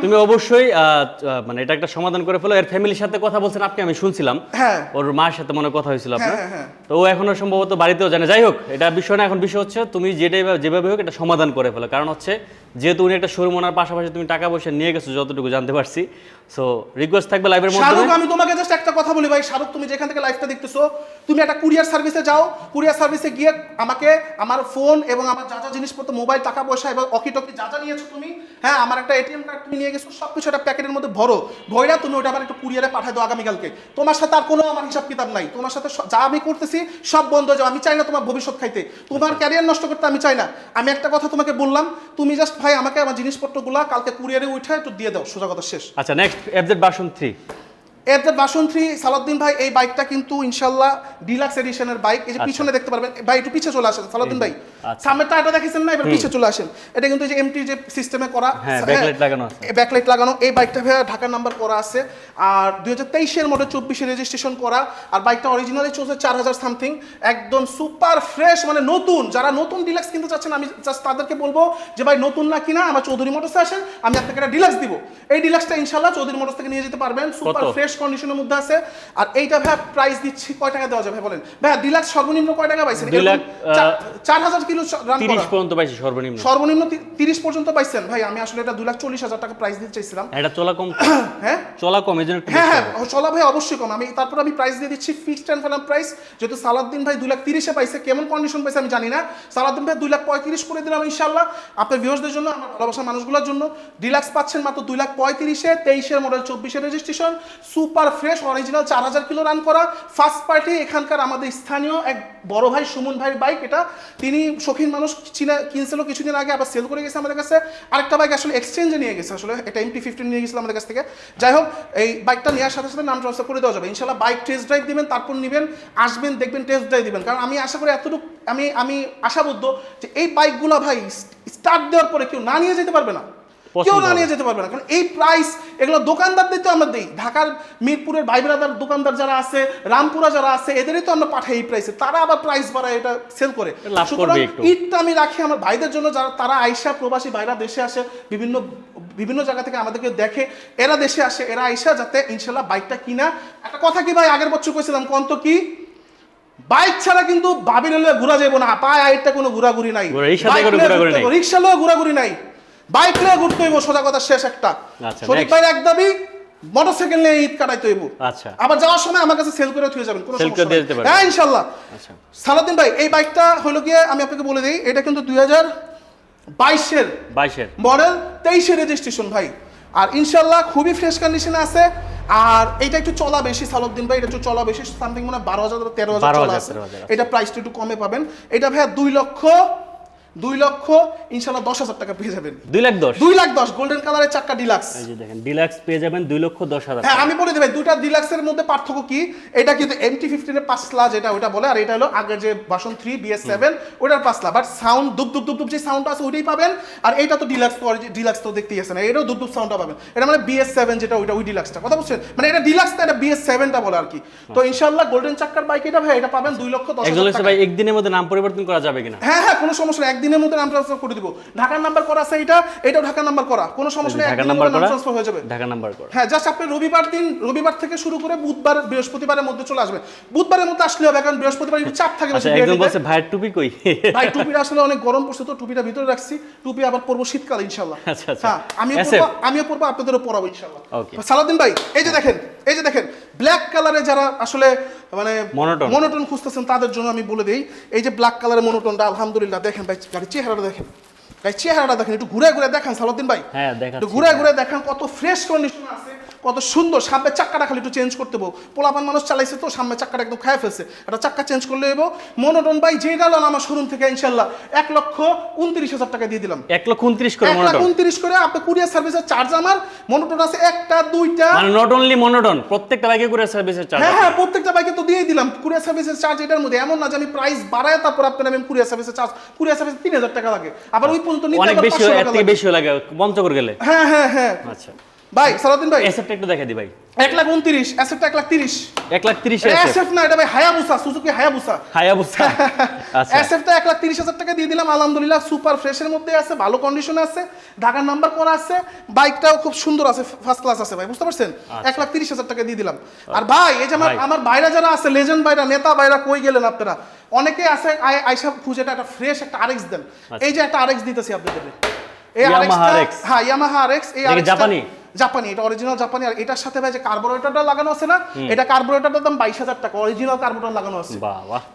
তুমি অবশ্যই মানে এটা একটা সমাধান করে ফেলো। এর ফ্যামিলির সাথে কথা বলছেন আপনি আমি শুনছিলাম। হ্যাঁ। ওর মার সাথে মনে কথা হয়েছিল আপনার। তো ও এখনও সম্ভবত বাড়িতেও জানে যাই হোক এটা বিষয় না। এখন বিষয় হচ্ছে তুমি যেটাই যেভাবে হোক এটা সমাধান করে ফেলো। কারণ হচ্ছে যেহেতু উনি একটা শোরুম ওনার পাশাপাশি তুমি টাকা পয়সা নিয়ে গেছো যতটুকু জানতে পারছি। সো রিকোয়েস্ট থাকবে লাইভের শাহরুখ মধ্যে আমি তোমাকে জাস্ট একটা কথা বলি ভাই। শাহরুখ তুমি যেখান থেকে লাইভটা দেখতেছো তুমি একটা কুরিয়ার সার্ভিসে যাও। কুরিয়ার সার্ভিসে গিয়ে আমাকে আমার ফোন এবং আমার যা যা জিনিসপত্র মোবাইল টাকা পয়সা এবং অকি টকি যা যা নিয়েছো তুমি হ্যাঁ আমার একটা এটিএম কার্ড তুমি নিয়ে গেছো সব কিছু একটা প্যাকেটের মধ্যে ভরো। ভয়রা তুমি ওটা আমার একটু কুরিয়ারে পাঠাই দাও আগামীকালকে। তোমার সাথে আর কোনো আমার হিসাব কিতাব নাই। তোমার সাথে যা আমি করতেছি সব বন্ধ হয়ে যাও আমি চাই না তোমার ভবিষ্যৎ খাইতে। তোমার ক্যারিয়ার নষ্ট করতে আমি চাই না। আমি একটা কথা তোমাকে বললাম তুমি জাস্ট ভাই, আমাকে আমার জিনিসপত্রগুলো কালকে কুরিয়ারে উঠে একটু দিয়ে দাও, সোজা কথা শেষ। আচ্ছা নেক্সট এফজেড ভার্সন থ্রি এতে বাসন থ্রি সালাউদ্দিন ভাই এই বাইকটা কিন্তু ইনশাল্লাহ ডিলাক্স এডিশনের বাইক এই যে পিছনে দেখতে পারবেন ভাই একটু পিছে চলে আসেন সালাউদ্দিন ভাই। আচ্ছা। সামনের টায়ারটা দেখেছেন না এবার পিছে চলে আসেন। এটা কিন্তু এই যে এমটি যে সিস্টেমে করা হ্যাঁ, backlight লাগানো আছে। ব্যাকলাইট লাগানো এই বাইকটা ভাই ঢাকার নাম্বার করা আছে। আর দুই হাজার তেইশের মডেল চব্বিশে রেজিস্ট্রেশন করা আর বাইকটা অরিজিনালি চলছে চার হাজার সামথিং একদম সুপার ফ্রেশ মানে নতুন। যারা নতুন ডিলাক্স কিনতে চাচ্ছেন আমি জাস্ট তাদেরকে বলব যে ভাই নতুন না কিনা আমার চৌধুরী মোটরসে আসেন আমি আপনাকে একটা ডিলাক্স দিব। এই ডিলাক্সটা ইনশাল্লাহ চৌধুরী মোটরস থেকে নিয়ে যেতে পারবেন। সুপার ফ্রেশ কন্ডিশনের মধ্যে আছে। আর এইটা ভাই প্রাইস দিচ্ছি কয় টাকা দেওয়া যাবে বলেন? ভাই ডিলাক্স সর্বনিম্ন কয় টাকা পাইছেন? দুই লাখ, এরকম চার- চার হাজার কিলো রান তিরিশ করা। পর্যন্ত পাইছি সর্বনিম্ন। সর্বনিম্ন তি- তিরিশ পর্যন্ত পাইছেন। ভাই আমি আসলে এটা দুই লাখ চল্লিশ হাজার টাকা প্রাইস দিতে চাইছিলাম। এটা চলা কম। হ্যাঁ? চলা কম এই জন্য হ্যাঁ হ্যাঁ চলা ভাই অবশ্যই কম। আমি তারপর আমি প্রাইস দিয়ে দিচ্ছি ফিক্সড অ্যান্ড ফাইনাল প্রাইস যেহেতু সালাদ্দিন ভাই দুই লাখ তিরিশে পাইছে কেমন কন্ডিশন পাইছে আমি জানি না। সালাদ্দিন ভাই দুই লাখ পঁয়ত্রিশ করে দিলাম ইনশাল্লাহ আপনার ভিউয়ার্সদের জন্য আমার ভালোবাসার মানুষগুলোর জন্য। ডিলাক্স পাচ্ছেন মাত্র দুই লাখ পঁয়ত্রিশে তেইশের মডেল চব্বিশে রেজিস্ট্রেশন সুপার ফ্রেশ অরিজিনাল চার হাজার কিলো রান করা। ফার্স্ট পার্টি এখানকার আমাদের স্থানীয় এক বড় ভাই সুমন ভাইয়ের বাইক এটা। তিনি শৌখিন মানুষ চিনা কিনছিল কিছুদিন আগে, আবার সেল করে গেছে আমাদের কাছে। আরেকটা বাইক আসলে এক্সচেঞ্জে নিয়ে গেছে, আসলে এটা এমটি ফিফটিন নিয়ে গেছিল আমাদের কাছ থেকে। যাই হোক, এই বাইকটা নেওয়ার সাথে সাথে নাম ট্রান্সফার করে দেওয়া যাবে। ইনশাল্লাহ বাইক টেস্ট ড্রাইভ দিবেন, তারপর নেবেন, আসবেন, দেখবেন টেস্ট ড্রাইভ দিবেন। কারণ আমি আশা করি এতটুকু, আমি আমি আশাবদ্ধ যে এই বাইকগুলো ভাই স্টার্ট দেওয়ার পরে কেউ না নিয়ে যেতে পারবে না। কেউ না নিয়ে যেতে পারবে না। কারণ এই প্রাইস এগুলো দোকানদারদের তো আমরা দিই। ঢাকার মিরপুরের ভাই ব্রাদার দোকানদার যারা আছে রামপুরা যারা আছে এদেরই তো আমরা পাঠাই এই প্রাইসে তারা আবার প্রাইস বাড়ায় এটা সেল করে। সুতরাং ঈদটা আমি রাখি আমার ভাইদের জন্য যারা তারা আইসা প্রবাসী ভাইরা দেশে আসে বিভিন্ন বিভিন্ন জায়গা থেকে আমাদেরকে দেখে এরা দেশে আসে এরা আইসা যাতে ইনশাল্লাহ বাইকটা কিনা। একটা কথা কি ভাই আগের বছর কইছিলাম কন্ত কি? বাইক ছাড়া কিন্তু নিলে ঘোরা যাব না। পায়ে আইটটা কোনো ঘোরাঘুরি নাই। ঘোরা- রিক্সা কোনো ঘোরাঘুরি নাই। বাইক নিয়ে ঘুরতে হইব সোজা কথা শেষ একটা। আচ্ছা, শরীফ. ভাইয়ের এক দাবি মোটরসাইকেল নিয়ে ঈদ কাটাইতে হইব। আচ্ছা। আবার যাওয়ার সময় আমার কাছে সেল করে থুয়ে যাবেন কোনো সমস্যা নাই। হ্যাঁ ইনশাল্লাহ। আচ্ছা। সালাদিন ভাই এই বাইকটা হলো গিয়ে আমি আপনাকে বলে দিই এটা কিন্তু দুই হাজার বাইশের বাইশের। মডেল তেইশে রেজিস্ট্রেশন ভাই। আর ইনশাল্লাহ খুবই ফ্রেশ কন্ডিশনে আছে। আর এটা একটু চলা বেশি সালুদ্দিন ভাই এটা একটু চলা বেশি সামথিং মানে বারো হাজার তেরো হাজার চলা আছে। এটা প্রাইসটা একটু কমে পাবেন। এটা ভাইয়া দুই লক্ষ দুই লক্ষ ইনশাল্লাহ দশ হাজার টাকা পেয়ে যাবেন। দুই লাখ দশ? দুই লাখ দশ গোল্ডেন কালারের চাক্কা ডিলাক্স এই যে দেখেন ডিলাক্স পেয়ে যাবেন দুই লক্ষ দশ হাজার হ্যাঁ আমি বলে দেবে দুইটা ডিলাক্সের মধ্যে পার্থক্য কি? এটা কিন্তু এমটি ফিফটিনের পাঁচলা যেটা ওটা বলে আর এটা হলো আগের যে বাসন থ্রি বিএস সেভেন ওটার পাঁচলা। বাট সাউন্ড দুপ দুপ দুপ দুপ যে সাউন্ড আছে ওইটাই পাবেন আর এটা তো ডিলাক্স ডিলাক্স তো দেখতেই আছে না এটাও দুপ দুপ সাউন্ডটা পাবেন। এটা মানে বিএস সেভেন যেটা ওইটা ওই ডিলাক্সটা কথা বলছেন মানে এটা ডিলাক্স না এটা বিএস সেভেনটা বলে আর কি। তো ইনশাল্লাহ গোল্ডেন চাক্কার বাইক এটা ভাই এটা পাবেন দুই লক্ষ দশ হাজার ভাই একদিনের মধ্যে নাম পরিবর্তন করা যাবে কিনা? হ্যাঁ হ্যাঁ কোনো সমস্যা নেই একদিনের মধ্যে নাম ট্রান্সফার করে দিব। ঢাকার নাম্বার করা আছে এটা এটাও ঢাকার নাম্বার করা। কোনো সমস্যা নেই ঢাকা একদিনের নাম্বার করা? ট্রান্সফার হয়ে যাবে। ঢাকা নাম্বার করা। হ্যাঁ জাস্ট আপনি রবিবার দিন রবিবার থেকে শুরু করে বুধবার বৃহস্পতিবারের মধ্যে চলে আসবেন। বুধবারের মধ্যে আসলে হবে কারণ বৃহস্পতিবার একটু চাপ থাকে আচ্ছা বেশি একজন বলছে ভাইয়ের টুপি কই? ভাই টুপিটা আসলে অনেক গরম পড়ছে তো টুপিটা ভিতরে রাখছি। টুপি আবার পরবো শীতকাল ইনশাল্লাহ আচ্ছা, আচ্ছা। হ্যাঁ আমিও? পরবো আমিও পরবো আপনাদেরও পরাবো ইনশাল্লাহ Okay. সালাদিন ভাই এই যে দেখেন এই যে দেখেন ব্ল্যাক কালারে যারা আসলে মানে Monotone। মনোটন খুঁজতেছেন তাদের জন্য আমি বলে দিই এই যে ব্ল্যাক কালারের মনোটনটা আলহামদুলিল্লাহ দেখেন ভাই গাড়ির চেহারাটা দেখেন। গাড়ির চেহারাটা দেখেন একটু ঘুরে ঘুরে দেখান সালুদ্দিন ভাই। হ্যাঁ, দেখেন একটু ঘুরে ঘুরে দেখেন কত ফ্রেশ কন্ডিশন আছে। কত সুন্দর সামনের চাক্কাটা খালি একটু চেঞ্জ করতে বো পোলাপান মানুষ চালাইছে তো সামনের চাক্কাটা একদম খায় ফেলছে। একটা চাক্কা চেঞ্জ করলে এবো মনোটন ভাই যে গেল আমার শোরুম থেকে ইনশাল্লাহ। এক লক্ষ উনত্রিশ হাজার টাকা দিয়ে দিলাম। এক লক্ষ উনত্রিশ করে এক লাখ উনত্রিশ করে আপনি কুরিয়ার সার্ভিসের চার্জ আমার মনোটন আছে একটা দুইটা। মানে নট অনলি মনোটন প্রত্যেকটা বাইকে করে সার্ভিসের চার্জ হ্যাঁ হ্যাঁ প্রত্যেকটা বাইকে তো দিয়েই দিলাম। কুরিয়ার সার্ভিসের চার্জ এটার মধ্যে এমন না যে আমি প্রাইস বাড়ায় তারপর আপনার আমি কুরিয়ার সার্ভিসের চার্জ কুরিয়ার সার্ভিস তিন হাজার টাকা লাগে। আবার ওই পর্যন্ত নিতে বেশি 500 এর থেকে লাগে। বেশিও লাগে পঞ্চগড় গেলে। হ্যাঁ হ্যাঁ হ্যাঁ। আচ্ছা। ভাই সালাদিন ভাই। এসএফটা একটু দেখে দি ভাই। এক লাখ উনত্রিশ অ্যাসেটটা এক লাখ তিরিশ। এক লাখ তিরিশ অ্যাসেট না এটা ভাই হায়াবুসা সুজুকি হায়াবুসা। হায়াবুসা। আচ্ছা। অ্যাসেটটা এক লাখ তিরিশ হাজার টাকা দিয়ে দিলাম আলহামদুলিল্লাহ সুপার ফ্রেশের মধ্যে আছে ভালো কন্ডিশনে আছে ঢাকার নাম্বার করা আছে বাইকটাও খুব সুন্দর আছে ফার্স্ট ক্লাস আছে ভাই বুঝতে পারছেন? এক লাখ তিরিশ হাজার টাকা দিয়ে দিলাম। আর ভাই এই যে আমার। আমার বাইরা যারা আছে লেজেন্ড বাইরা নেতা বাইরা কই গেলেন আপনারা? অনেকে আছে আই- আইসা খুঁজে একটা ফ্রেশ একটা আরএক্স দেন। এই যে একটা আরএক্স দিতেছি আপনাদের এই RX হ্যাঁ ইয়ামাহা আরএক্স এই জাপানি? জাপানি এটা অরিজিনাল জাপানি আর এটার সাথে ভাই যে কার্বোরেটরটা লাগানো আছে না এটা কার্বোরেটরটার দাম বাইশ হাজার টাকা অরিজিনাল কার্বোরেটর লাগানো আছে।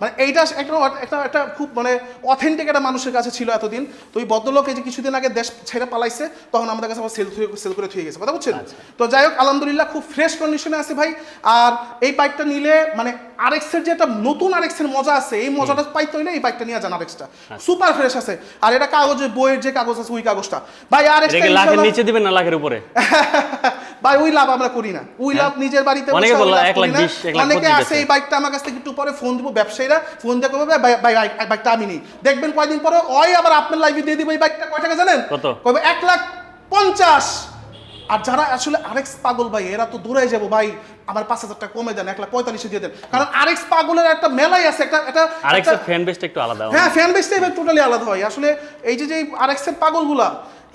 মানে এইটা একটা একটা একটা খুব মানে অথেন্টিক একটা মানুষের কাছে ছিল এতদিন। তো ওই ভদ্রলোক এই যে কিছুদিন আগে দেশ ছেড়ে পালাইছে তখন আমাদের কাছে আবার সেল সেল করে থুয়ে গেছে কথা বুঝছেন? তো যাই হোক আলহামদুলিল্লাহ খুব ফ্রেশ কন্ডিশনে আছে ভাই। আর এই বাইকটা নিলে মানে আরএক্সের যে একটা নতুন আরএক্সের মজা আছে এই মজাটা পাইতে হইলে এই বাইকটা নিয়ে যান আরএক্সটা সুপার ফ্রেশ আছে। আর এটা কাগজে বইয়ের যে কাগজ আছে ওই কাগজটা। ভাই কি লাখের নিচে দিবেন না লাখের উপরে? ভাই ওই লাভ আমরা করি না। ওই লাভ নিজের বাড়িতে অনেকে বলল লাভ এক করি লাখ না। বিশ, এক লাখ অনেকে আছে। এই বাইকটা আমার কাছ থেকে একটু পরে ফোন দিব ব্যবসায়ীরা। ফোন দিয়ে ভাই বাইকটা আমি নেই। দেখবেন কয়দিন পরে ওই আবার আপনার লাইভে দিয়ে দিব এই বাইকটা কয় টাকা জানেন? কত? কবে এক লাখ পঞ্চাশ। আর যারা আসলে আরেক্স পাগল ভাই এরা তো দূরে যাব ভাই আমার পাঁচ হাজার টাকা কমে দেন এক লাখ পঁয়তাল্লিশে দিয়ে দেন। কারণ আরেক্স পাগলের একটা মেলাই আছে একটা একটা ফ্যান বেসটা একটু আলাদা হ্যাঁ। ফ্যান বেসটা এবার টোটালি আলাদা হয়। আসলে এই যে যে এর পাগলগুলা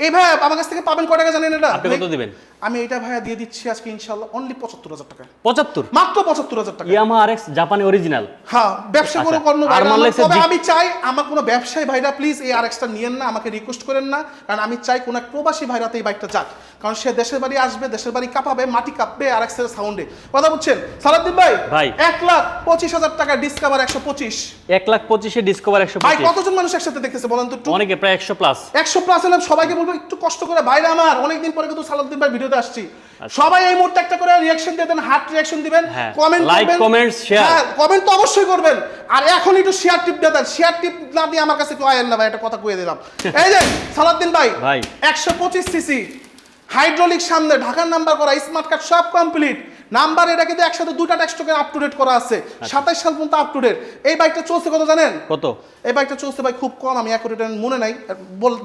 এই ভাই আমার কাছ থেকে পাবেন কয় টাকা জানেন এটা? আপনি কত দিবেন? আমি এটা ভাইয়া দিয়ে দিচ্ছি আজকে ইনশাল্লাহ অনলি পঁচাত্তর হাজার টাকা। পঁচাত্তর? মাত্র পঁচাত্তর হাজার টাকা। ইয়ামা আরএক্স জাপানি অরিজিনাল হ্যাঁ ব্যবসা করে আচ্ছা, কর্ণ আর তবে আমি চাই আমার কোনো ব্যবসায়ী ভাইরা প্লিজ এই আর এক্সটা নিয়েন না আমাকে রিকোয়েস্ট করেন না কারণ আমি চাই কোনো এক প্রবাসী ভাইরাতে এই বাইকটা যাক। কারণ সে দেশের বাড়ি আসবে দেশের বাড়ি কাঁপাবে মাটি কাঁপবে আর এক সাউন্ডে কথা বুঝছেন সালাদ্দিন ভাই ভাই। এক লাখ পঁচিশ হাজার টাকা ডিসকাভার একশো পঁচিশ। এক লাখ পঁচিশে ডিসকভার একশো ভাই কতজন মানুষ একসাথে দেখতেছে বলেন তো অনেকে প্রায় একশো প্লাস একশো প্লাস এলাম সবাইকে বলব একটু কষ্ট করে। বাইরে আমার অনেকদিন পরে কিন্তু সালাদ্দিন ভাই ভিডিওতে আসছি। সবাই এই মুহূর্তে একটা করে রিয়াকশন দিয়ে দেন হার্ট রিয়াকশন দিবেন কমেন্ট comments, share। হ্যাঁ কমেন্ট তো অবশ্যই করবেন। আর এখন একটু শেয়ার টিপ দিয়ে দেন। শেয়ার টিপ না দিয়ে আমার কাছে কেউ আয়েন না ভাই একটা কথা কয়ে দিলাম। এই যে সালাদ্দিন ভাই ভাই। একশো পঁচিশ সিসি হাইড্রোলিক সামনে ঢাকার নাম্বার করা স্মার্ট কার্ড সব কমপ্লিট নাম্বার এটা কিন্তু একসাথে দুটা টেক্সটকে আপ টু ডেট করা আছে। সাতাইশ সাল পর্যন্ত আপ টু ডেট এই বাইকটা চলছে কত জানেন? কত? এই বাইকটা চলছে ভাই খুব কম আমি অ্যাকুরেট মনে নাই।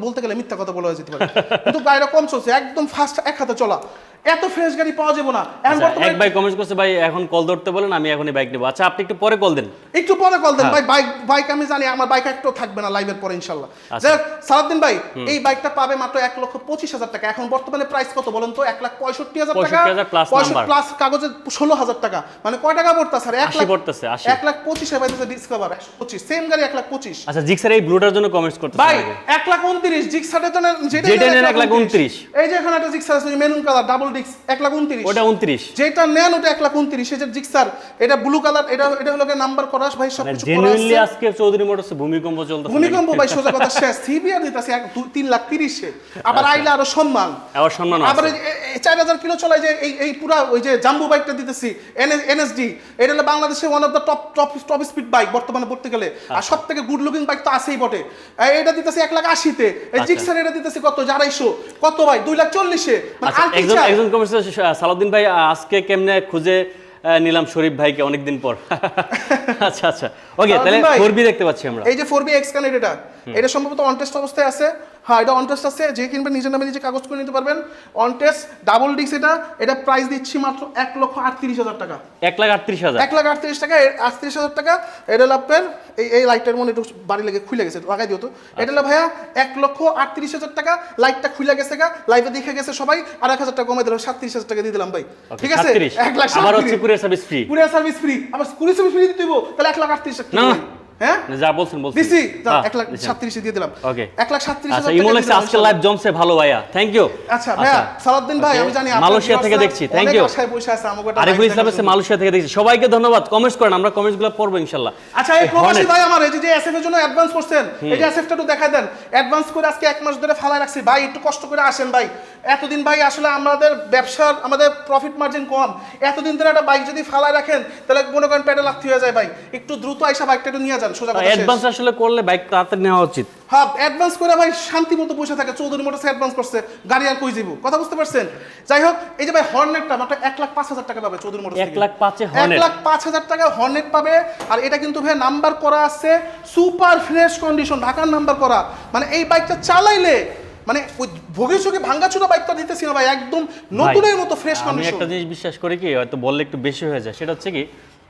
বলতে গেলে মিথ্যা কথা বলা যেতে পারে। কিন্তু গাড়িটা কম চলছে একদম ফাস্ট এক হাতে চলা। এত ফ্রেশ গাড়ি পাওয়া যাবে না। এখন আচ্ছা, বর্তমানে এক ভাই কমেন্ট করছে ভাই এখন কল ধরতে বলেন আমি এখনই বাইক নেব। আচ্ছা আপনি একটু পরে কল দেন। একটু পরে কল দেন। হ্যাঁ। ভাই বাইক বাইক আমি জানি আমার বাইক একটু থাকবে না লাইভের পরে ইনশাল্লাহ। আচ্ছা। যাই হোক, ভাই এই বাইকটা পাবে মাত্র এক লক্ষ পঁচিশ হাজার টাকা। এখন বর্তমানে প্রাইস কত বলেন তো? এক লাখ পঁয়ষট্টি হাজার টাকা। 65,000 plus number। প্লাস কাগজে ষোলো হাজার টাকা। মানে কয় টাকা পড়তেছে আর এক লাখ পড়তেছে, 80 এক লাখ পঁচিশে পাইতেছে ডিসকভার পঁচিশ। সেম গাড়ি এক লাখ পঁচিশ। আচ্ছা জিক্সার এই ব্লুটার জন্য কমেন্টস করতে ভাই এক লাখ উনত্রিশ জিক্সারের জন্য যেটা নেন এক লাখ উনত্রিশ। এই যে এখানে একটা জিক্সার আছে মেরুন কালার ডাবল ডিস্ক এক লাখ উনত্রিশ। ওটা উনত্রিশ। যেটা নেন ওটা এক লাখ উনত্রিশ। এই যে জিক্সার এটা ব্লু কালার এটা এটা হলো নাম্বার করাস ভাই সব মানে কিছু জেনুইনলি আজকে চৌধুরী মোটরসে ভূমিকম্প চলতেছে ভূমিকম্প ভাই সোজা কথা শেষ। সিবিআর দিতেছে এক দুই তিন লাখ তিরিশে আবার আইলে আরও সম্মান। আবার সম্মান আবার চার হাজার কিলো চলে যে এই এই পুরা ওই যে জাম্বু বাইকটা দিতেছি এনএসডি এটা হলো বাংলাদেশের one of the top top top speed bike বর্তমানে পড়তে গেলে। আচ্ছা। আর সব থেকে গুড লুকিং বাইক তো আছেই বটে। এটা দিতেছি এক লাখ আশিতে। এই আচ্ছা। জিক্সার এটা দিতেছি কত? আড়াইশো। কত ভাই? দুই লাখ চল্লিশে। মানে আচ্ছা একজন? একজন সালাউদ্দিন ভাই আজকে কেমনে খুঁজে নিলাম শরীফ ভাইকে অনেকদিন পর? আচ্ছা আচ্ছা। ওকে তাহলে ফোর দেখতে পাচ্ছি আমরা। এই যে ফোর বি এক্স কানেক্ট এটা এটা সম্ভবত অনটেস্ট অবস্থায় আছে। হ্যাঁ এটা অনটেস্ট আছে যে কিনবে নিজের নামে নিজে কাগজ করে নিতে পারবেন। অনটেস্ট ডাবল ডিস্ক এটা এটা প্রাইস দিচ্ছি মাত্র এক লক্ষ আটত্রিশ হাজার টাকা। এক লাখ আটত্রিশ হাজার। এক লাখ আটত্রিশ টাকা আটত্রিশ হাজার টাকা। এটা আপনার এই এই লাইটটার মনে একটু বাড়ি লেগে খুলে গেছে লাগাই দিও তো। এটা হলো ভাইয়া এক লক্ষ আটত্রিশ হাজার টাকা লাইটটা খুলে গেছে গা লাইভে দেখে গেছে সবাই আর এক হাজার টাকা কমে দিলাম সাতত্রিশ হাজার টাকা দিয়ে দিলাম ভাই। ঠিক আছে? এক লাখ আবার হচ্ছে courier service free courier service free আবার কুরিয়ার সার্ভিস ফ্রি দিতে দিব তাহলে এক লাখ আটত্রিশ টাকা না। হ্যাঁ? যা বলছেন বলছেন। দিছি। যা, হ্যাঁ, লাখ দিয়ে দিলাম। লাখ আচ্ছা হাজার টাকা ইমো দিয়ে লেখছে আজকে লাইভ জমছে ভালো ভাইয়া। থ্যাংক ইউ আচ্ছা ভাইয়া সালাউদ্দিন ভাই আমি জানি মালয়েশিয়া থেকে দেখছি। থ্যাংক ইউ আশায় বসে আছে আমাকে আরিফুল ইসলাম আছে মালয়েশিয়া থেকে দেখছি। সবাইকে ধন্যবাদ। কমেন্টস করেন আমরা পড়ব আচ্ছা এই এই প্রবাসী ভাই আমার এই যে যে এসএফ এর জন্য অ্যাডভান্স করছেন এই যে এসএফটা একটু দেখাই দেন। অ্যাডভান্স করে আজকে এক মাস ধরে ফালাই রাখছি। ভাই একটু কষ্ট করে আসেন ভাই। এতদিন ভাই আসলে আমাদের ব্যবসার আমাদের প্রফিট মার্জিন কম। এতদিন ধরে একটা বাইক যদি ফালাই রাখেন তাহলে মনে করেন পেটে লাথি হয়ে যায় ভাই। একটু দ্রুত আইসা বাইকটা একটু নিয়ে যান। সোজা কথা অ্যাডভান্স আসলে করলে বাইক তাড়াতাড়ি নেওয়া উচিত। হ্যাঁ অ্যাডভান্স করে ভাই শান্তি মতো বসে থাকে চৌধুরী মোটরসে অ্যাডভান্স করছে গাড়ি আর কই যাব কথা বুঝতে পারছেন? যাই হোক এই যে ভাই হর্নেটটা মাত্র এক লাখ পাঁচ হাজার টাকা পাবে চৌধুরী মোটরস এক লাখ পাঁচে এক হর্নেট লাখ পাঁচ হাজার টাকা হর্নেট পাবে আর এটা কিন্তু ভাই নাম্বার করা আছে সুপার ফ্রেশ কন্ডিশন ঢাকার নাম্বার করা। মানে এই বাইকটা চালাইলে মানে ওই ভোগের ভাঙ্গাচুরা বাইকটা দিতেছি না ভাই একদম নতুনের মতো ফ্রেশ আমি কন্ডিশন একটা জিনিস বিশ্বাস করি কি হয়তো বললে একটু বেশি হয়ে যায় সেটা হচ্ছে কি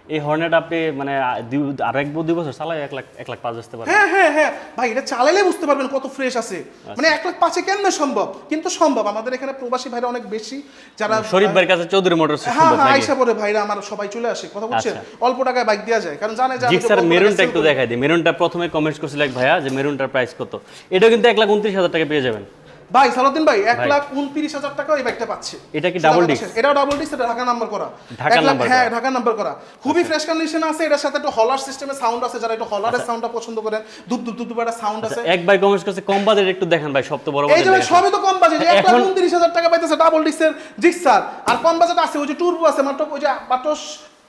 এই হর্নেট আপনি মানে আর এক দুই বছর চালাই এক লাখ এক লাখ পাঁচ আসতে হ্যাঁ হ্যাঁ হ্যাঁ। ভাই এটা চালাইলে বুঝতে পারবেন কত ফ্রেশ আছে। আচ্ছা। মানে এক লাখ পাঁচে কেন সম্ভব? কিন্তু সম্ভব। আমাদের এখানে প্রবাসী ভাইরা অনেক বেশি যারা শরীফ ভাইয়ের কাছে চৌধুরী মোটরস হ্যাঁ হ্যাঁ আইসা পরে ভাইরা আমার সবাই চলে আসে। কথা বলছেন? আচ্ছা। অল্প টাকায় বাইক দেওয়া যায়। কারণ জানে যে টাকায় মেরুনটা একটু। দেখাই দিই। মেরুনটা প্রথমে কমেন্টস করছিল এক ভাইয়া যে মেরুনটার প্রাইস কত? এটা কিন্তু এক লাখ উনত্রিশ হাজার টাকা পেয়ে যাবেন। ভাই সালাউদ্দিন ভাই এক লাখ উনত্রিশ হাজার টাকা এই বাইকটা পাচ্ছে। এটা কি double কথা এটাও ডাবল ডিস্ক এটা ঢাকা নাম্বার করা। লাখ- number হ্যাঁ ঢাকা নাম্বার করা। খুবই ফ্রেশ কন্ডিশন আছে এটার সাথে একটু হলার সিস্টেমে সাউন্ড আছে যারা একটু হলারের সাউন্ডটা পছন্দ করেন দুপ দুপ দুপ একটা সাউন্ড আছে। এক ভাই কমেন্টস করছে কম বাজেট একটু দেখেন ভাই সব তো বড় এই যে সবই তো কম বাজেট এক লাখ উনত্রিশ হাজার টাকা পাইতেছে ডাবল ডিস্কের জিক্সার আর কম বাজেট আছে ওই যে টুরবো আছে মাত্র ওই যে মাত্র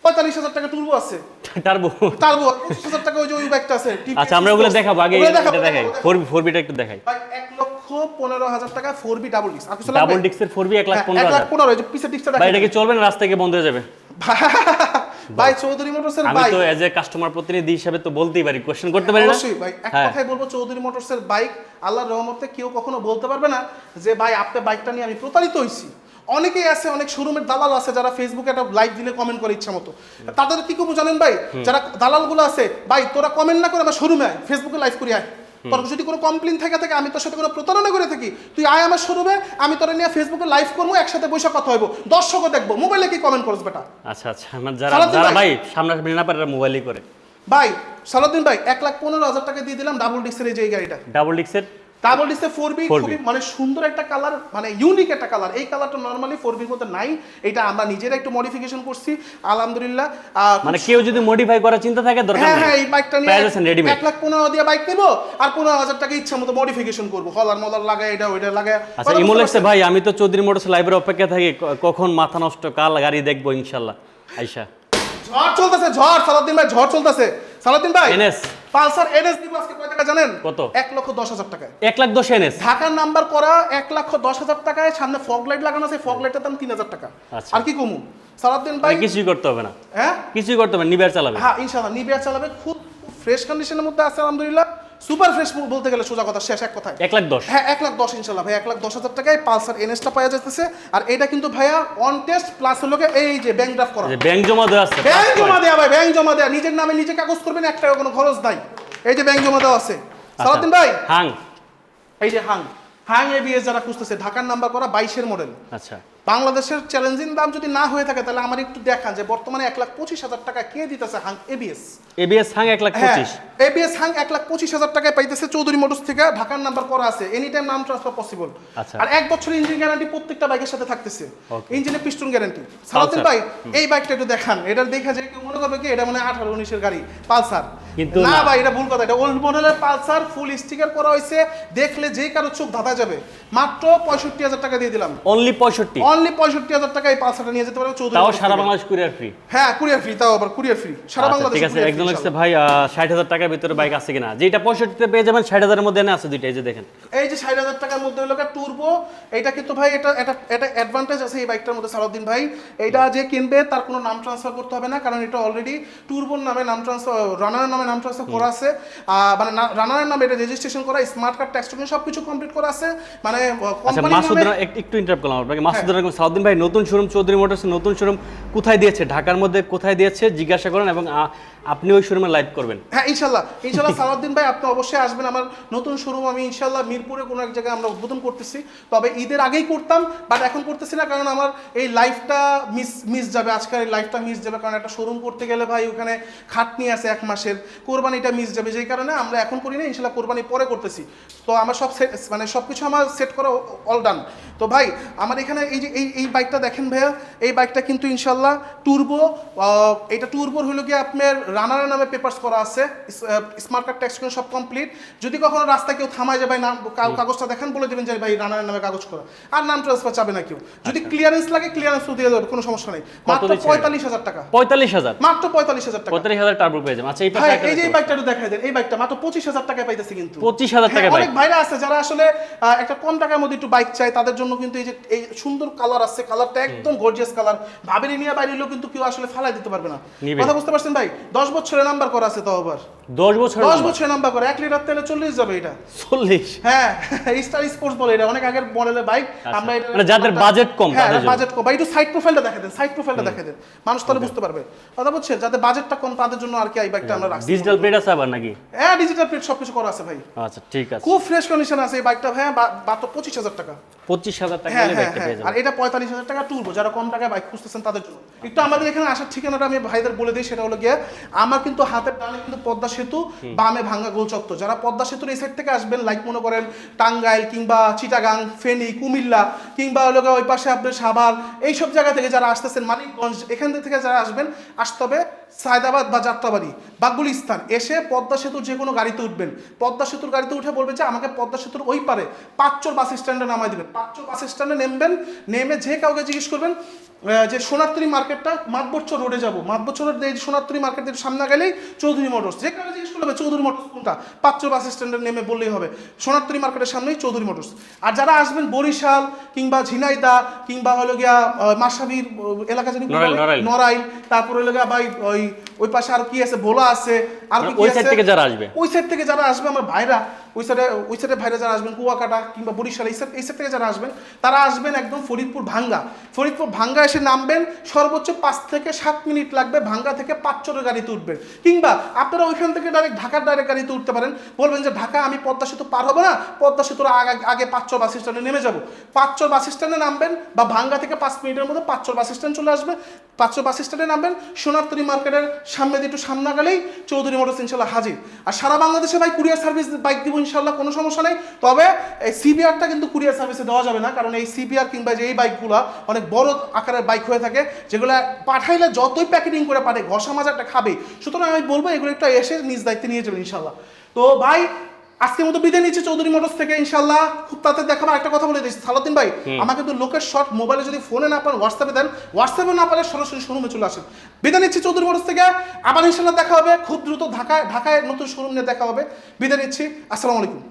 পঁয়তাল্লিশ হাজার টাকা টুরবো আছে। টার্বো টার্বো পঁচিশ হাজার টাকা ওই যে ওই বাইকটা আছে আচ্ছা আমরা ওগুলো দেখাবো আগে দেখাই। ফোর ফোর বিটা একটু দেখাই। এক লক্ষ পনেরো হাজার টাকা ফোর বি ডাবল ডিস্ক আর কিছু ডাবল লাগবে? ফোর বি এক লাখ পনেরো লাখ পনেরো যে পিছের ডিস্কটা ভাই এটা কি চলবে না রাস্তা থেকে বন্ধ হয়ে যাবে? ভাই চৌধুরী মোটরসের আমি তো এজ এ কাস্টমার প্রতিনিধি হিসাবে তো বলতেই পারি কোশ্চেন করতে পারি না? অবশ্যই ভাই এক হ্যাঁ। কথাই বলব চৌধুরী মোটরসের বাইক আল্লাহর রহমতে কেউ কখনো বলতে পারবে না যে ভাই আপনার বাইকটা নিয়ে আমি প্রতারিত হইছি। অনেকেই আছে অনেক শোরুমের দালাল আছে যারা ফেসবুকে একটা লাইভ দিলে কমেন্ট করে ইচ্ছা মতো। তাদের কি করব জানেন ভাই? যারা দালালগুলো আছে ভাই তোরা কমেন্ট না করে আমার শোরুমে আয় ফেসবুকে লাইভ করি আয়। তোর যদি কোনো কমপ্লেন থাকে থাকে আমি তোর সাথে কোনো প্রতারণা করে থাকি তুই আয় আমার শোরুমে আমি তোরা নিয়ে ফেসবুকে লাইভ করব একসাথে বসে কথা হইব। দর্শকও দেখব। মোবাইলে কি কমেন্ট করছ বেটা? আচ্ছা আচ্ছা আমার যারা যারা ভাই। সামনাসামনি না পারে মোবাইলই করে। ভাই সালাউদ্দিন ভাই এক লাখ পনেরো হাজার টাকা দিয়ে দিলাম ডাবল ডিক্সের এই যে এই গাড়িটা। ডাবল ডিক্সের ডাবল ডিসে ফোর বি খুবই মানে সুন্দর একটা কালার মানে ইউনিক একটা কালার এই কালারটা নর্মালি ফোর বির মধ্যে নাই। এটা আমরা নিজেরা একটু মডিফিকেশন করছি। আলহামদুলিল্লাহ মানে কেউ যদি মডিফাই করার চিন্তা থাকে দরকার হ্যাঁ হ্যাঁ এই বাইকটা নিয়ে এক লাখ পনেরো দিয়ে বাইক নেব আর পনেরো হাজার টাকা ইচ্ছা মতো মডিফিকেশন করব। হলার মলার লাগায় এটা ওইটা লাগায় আচ্ছা ইমো লেখছে ভাই আমি তো চৌধুরী মোটরস লাইভের অপেক্ষা থাকি। কখন মাথা নষ্ট কাল গাড়ি দেখব ইনশাল্লাহ। আইসা ঝড় চলতেছে ঝড় সালাদ্দিন ভাই ঝড় চলতেছে। সালাদ্দিন ভাই NS পালসার এনএস দিব আজকে কয় টাকা জানেন? কত? এক লক্ষ দশ হাজার টাকায়। এক লাখ দশ এনএস? ঢাকার নাম্বার করা এক লক্ষ দশ হাজার টাকায় সামনে ফগ লাইট লাগানো আছে ফগ লাইটের দাম তিন হাজার টাকা। আচ্ছা। আর কি কমু? সারাদিন ভাই? কিছুই করতে হবে না। হ্যাঁ? কিছুই করতে হবে নিবিয়ার চালাবে হ্যাঁ ইনশাআল্লাহ নিবিয়ার চালাবে খুব ফ্রেশ কন্ডিশনের মধ্যে আছে আলহামদুলিল্লাহ। সুপার ফ্রেশ বলতে গেলে সোজা কথা শেষ এক কথায়। এক লাখ দশ। হ্যাঁ এক লাখ দশ ইনশাল্লাহ ভাই এক লাখ দশ হাজার টাকায় পালসার এনএসটা পাওয়া যাচ্ছে আর এটা কিন্তু ভাইয়া অন টেস্ট প্লাস হলো এই যে ব্যাংক ড্রাফট করা। ব্যাংক জমা দেওয়া আছে ব্যাংক জমা দেওয়া ভাই ব্যাংক জমা দেওয়া নিজের নামে নিজে কাগজ করবেন এক টাকা কোনো খরচ নাই। এই যে ব্যাংক জমা দেওয়া আছে। সালাদিন ভাই? হাং। এই যে হাং। হাং এবিএস যারা খুঁজতেছে ঢাকার নাম্বার করা বাইশের মডেল আচ্ছা। বাংলাদেশের চ্যালেঞ্জিং দাম যদি না হয়ে থাকে তাহলে আমার একটু দেখান যে বর্তমানে এক লাখ পঁচিশ হাজার টাকা কে দিতেছে হাং এবিএস এবিএস হাং এক লাখ হ্যাঁ পঁচিশ। এবিএস হাং এক লাখ পঁচিশ হাজার টাকায় পাইতেছে চৌধুরী মোটরস থেকে ঢাকার নাম্বার করা আছে এনি টাইম নাম ট্রান্সফার পসিবল আচ্ছা। আর এক বছর ইঞ্জিন গ্যারান্টি প্রত্যেকটা বাইকের সাথে থাকতেছে ইঞ্জিনের পিস্টন গ্যারান্টি সালাউদ্দিন ভাই এই বাইকটা একটু দেখান এটা দেখা যায় কেউ মনে করবে কি এটা মানে আঠারো উনিশের গাড়ি পালসার। কিন্তু না। ভাই এটা ভুল কথা। এটা ওল্ড মডেলের পালসার ফুল স্টিকার করা হয়েছে দেখলে যে কারও চোখ ধাঁধা যাবে। মাত্র পঁয়ষট্টি হাজার টাকা দিয়ে দিলাম। অনলি পঁয়ষট্টি? অনলি পঁয়ষট্টি হাজার টাকা এই পালসারটা নিয়ে যেতে পারবে চৌধুরী তাও সারা বাংলাদেশ কুরিয়ার ফ্রি হ্যাঁ কুরিয়ার ফ্রি তাও আবার কুরিয়ার ফ্রি সারা আচ্ছা বাংলাদেশ ঠিক আছে একজন লিখছে ভাই ষাট হাজার টাকার ভিতরে বাইক আছে কিনা? যেটা পঁয়ষট্টিতে পেয়ে যাবেন ষাট হাজারের মধ্যে এনে আছে দুইটা এই যে দেখেন। এই যে ষাট হাজার টাকার মধ্যে হলো টুরবো এটা কিন্তু ভাই এটা এটা এটা অ্যাডভান্টেজ আছে এই বাইকটার মধ্যে সালাউদ্দিন ভাই। এটা যে কিনবে তার কোনো নাম ট্রান্সফার করতে হবে না কারণ এটা অলরেডি টুরবোর নামে নাম ট্রান্সফার রানারের নামে নাম ট্রান্সফার করা আছে। মানে রানারের নামে এটা রেজিস্ট্রেশন করা স্মার্ট কার্ড ট্যাক্স সব সবকিছু কমপ্লিট করা আছে। মানে আচ্ছা মাসুদ একটু ইন্টারাপ্ট করলাম আপনাকে। মাসুদ রানা, সাউদ্দিন ভাই নতুন শোরুম চৌধুরী মোটরস নতুন শোরুম কোথায় দিয়েছে? ঢাকার মধ্যে কোথায় দিয়েছে? জিজ্ঞাসা করেন এবং আপনি ওই শোরুমে লাইভ করবেন। হ্যাঁ ইনশাল্লাহ। ইনশাল্লাহ সালাউদ্দিন ভাই, আপনি অবশ্যই আসবেন। আমার নতুন শোরুম, আমি ইনশাল্লাহ মিরপুরে কোনো এক জায়গায় আমরা উদ্বোধন করতেছি। তবে ঈদের আগেই করতাম বাট এখন করতেছি না, কারণ আমার এই লাইফটা মিস মিস যাবে। আজকের এই লাইফটা মিস যাবে, কারণ একটা শোরুম করতে গেলে ভাই, ওখানে খাটনি আছে এক মাসের। কোরবানিটা মিস যাবে। যেই কারণে আমরা এখন করি না ইনশাল্লাহ কোরবানি পরে করতেছি। তো আমার সব সেট মানে সব কিছু আমার সেট করা অল ডান তো ভাই, আমার এখানে এই যে, এই এই বাইকটা দেখেন ভাইয়া, এই বাইকটা কিন্তু ইনশাল্লাহ টুরবো এটা টুরবোর হলো গিয়ে আপনার রানারের নামে পেপারস করা আছে স্মার্ট কার্ড ট্যাক্স সব কমপ্লিট যদি কখনো রাস্তায় কেউ থামায় যায় ভাই নাম কাগজটা দেখেন বলে দেবেন যে ভাই রানারের নামে কাগজ করা। আর নাম ট্রান্সফার চাবে না কেউ। যদি ক্লিয়ারেন্স লাগে ক্লিয়ারেন্স দিয়ে দেবে কোনো সমস্যা নেই। মাত্র পঁয়তাল্লিশ হাজার টাকা। পঁয়তাল্লিশ হাজার? মাত্র পঁয়তাল্লিশ হাজার টাকা। পঁয়তাল্লিশ হাজার টার্বো পেয়ে যাবেন আচ্ছা এই যে বাইকটা একটু দেখাই দেন এই বাইকটা মাত্র পঁচিশ হাজার টাকায় পাইতেছি কিন্তু। পঁচিশ হাজার হ্যাঁ, টাকা অনেক ভাইরা আছে যারা আসলে একটা কম টাকার মধ্যে একটু বাইক চায় তাদের জন্য কিন্তু এই যে এই সুন্দর কালার আছে কালারটা একদম গর্জিয়াস কালার ভাবেরি নিয়ে বাইরে হলেও কিন্তু কেউ আসলে ফালাই দিতে পারবে না। কথা বুঝতে পারছেন ভাই? দশ বছরের নাম্বার করা আছে তাও আবার। দশ বছর দশ বছরের নাম্বার করা। এক লিটার তেলে চল্লিশ যাবে এটা। চল্লিশ? হ্যাঁ স্টার স্পোর্টস বলে এটা। অনেক আগের মডেলের বাইক আমরা এটা মানে যাদের budget কম হ্যাঁ বাজেট কম। ভাই একটু সাইড প্রোফাইলটা দেখে দেন সাইড প্রোফাইলটা দেখে দেন মানুষ তাহলে বুঝতে পারবে। কথা বুঝছেন যাদের বাজেটটা কম তাদের জন্য আর কি এই বাইকটা আমরা রাখছি। ডিজিটাল প্লেট আছে আবার নাকি? হ্যাঁ ডিজিটাল প্লেট সবকিছু করা আছে ভাই। আচ্ছা ঠিক আছে। খুব ফ্রেশ কন্ডিশন আছে এই বাইকটা ভাই মাত্র পঁচিশ হাজার টাকা। পঁচিশ হাজার টাকা হ্যাঁ হ্যাঁ বাইকটা হ্যাঁ। পেয়ে আর এটা পঁয়তাল্লিশ হাজার টাকা টুরবো যারা কম টাকায় বাইক খুঁজতেছেন তাদের জন্য। একটু আমাদের এখানে আসার ঠিকানাটা আমি ভাইদের বলে দিই সেটা হলো গিয়ে আমার কিন্তু হাতের ডানে কিন্তু পদ্মা সেতু বামে ভাঙ্গা গোলচত্বর। যারা পদ্মা সেতুর এই সাইড থেকে আসবেন লাইক মনে করেন টাঙ্গাইল কিংবা চিটাগাং ফেনী কুমিল্লা কিংবা হলো ওই পাশে আপনার সাভার এইসব জায়গা থেকে যারা আসতেছেন মানিকগঞ্জ এখান থেকে যারা আসবেন আসতে হবে সায়দাবাদ বা যাত্রাবাড়ি বা গুলিস্তান এসে পদ্মা সেতুর যে কোনো গাড়িতে উঠবেন। পদ্মা সেতুর গাড়িতে উঠে বলবে যে আমাকে পদ্মা সেতুর ওই পারে পাঁচচর বাস স্ট্যান্ডে নামাই দিবেন। পাঁচচর বাস স্ট্যান্ডে নেমবেন নেমে যে কাউকে জিজ্ঞেস করবেন যে সোনারতরী মার্কেটটা মাতবরচর রোডে যাব। মাতবরচর রোড এই সোনারতরী মার্কেটের সামনে গেলেই চৌধুরী মোটরস। যে কাউকে জিজ্ঞেস করবে চৌধুরী মোটরস কোনটা? পাঁচচর বাস স্ট্যান্ডে নেমে বললেই হবে সোনারতরী মার্কেটের সামনেই চৌধুরী মোটরস। আর যারা আসবেন বরিশাল কিংবা ঝিনাইদা কিংবা হলো গিয়া মাসাবির এলাকা জানি নড়াইল, তারপরে হলো গিয়া ভাই ওই everybody ওই পাশে আর কি আছে? ভোলা আছে। আর কি মানে ওই সাইড থেকে যারা আসবে। ওই সাইড থেকে যারা আসবে আমার ভাইরা ওই সাইডে ওই সাইডে ভাইরা যারা আসবেন কুয়াকাটা কিংবা বরিশাল এই সাইড এই সাইড থেকে যারা আসবেন তারা আসবেন একদম ফরিদপুর ভাঙ্গা। ফরিদপুর ভাঙ্গা এসে নামবেন সর্বোচ্চ পাঁচ থেকে সাত মিনিট লাগবে ভাঙ্গা থেকে পাঁচচরের গাড়িতে উঠবেন কিংবা আপনারা ওইখান থেকে ডাইরেক্ট ঢাকার ডাইরেক্ট গাড়িতে উঠতে পারেন। বলবেন যে ঢাকা আমি পদ্মা সেতু পার হব না? পদ্মা সেতুর আগে আগে পাঁচচর বাস স্ট্যান্ডে নেমে যাব। পাঁচচর বাস স্ট্যান্ডে নামবেন বা ভাঙ্গা থেকে পাঁচ মিনিটের মধ্যে পাঁচচর বাস স্ট্যান্ড চলে আসবে। পাঁচচর বাস স্ট্যান্ডে নামবেন সোনারতরী মার্কেটের সামনে দিয়ে একটু সামনে গেলেই চৌধুরী মোটরস ইনশাল্লাহ হাজির। আর সারা বাংলাদেশে ভাই কুরিয়ার সার্ভিস বাইক দিব ইনশাল্লাহ, কোনো সমস্যা নেই। তবে এই সিবিআরটা কিন্তু কুরিয়ার সার্ভিসে দেওয়া যাবে না, কারণ এই সিবিআর কিংবা যে এই বাইকগুলো অনেক বড় আকারের বাইক হয়ে থাকে, যেগুলো পাঠাইলে যতই প্যাকেটিং করে পারে ঘষা মাজারটা খাবে। সুতরাং আমি বলব এগুলো একটু এসে নিজ দায়িত্বে নিয়ে যাবেন ইনশাল্লাহ। তো ভাই আজকের মতো বিদায় নিচ্ছি চৌধুরী মোটরস থেকে ইনশাল্লাহ খুব তাড়াতাড়ি দেখাবো একটা কথা বলে দিচ্ছি। সালাদিন ভাই আমাকে কিন্তু লোকের শর্ট মোবাইলে যদি ফোনে না পান হোয়াটসঅ্যাপে দেন। হোয়াটসঅ্যাপে না পারে সরাসরি শোরুমে চলে আসেন। বিদায় নিচ্ছি চৌধুরী মোটরস থেকে আবার ইনশাল্লাহ দেখা হবে খুব দ্রুত ঢাকায় ঢাকায় নতুন শোরুম নিয়ে দেখা হবে। বিদায় নিচ্ছি আসসালামু আলাইকুম।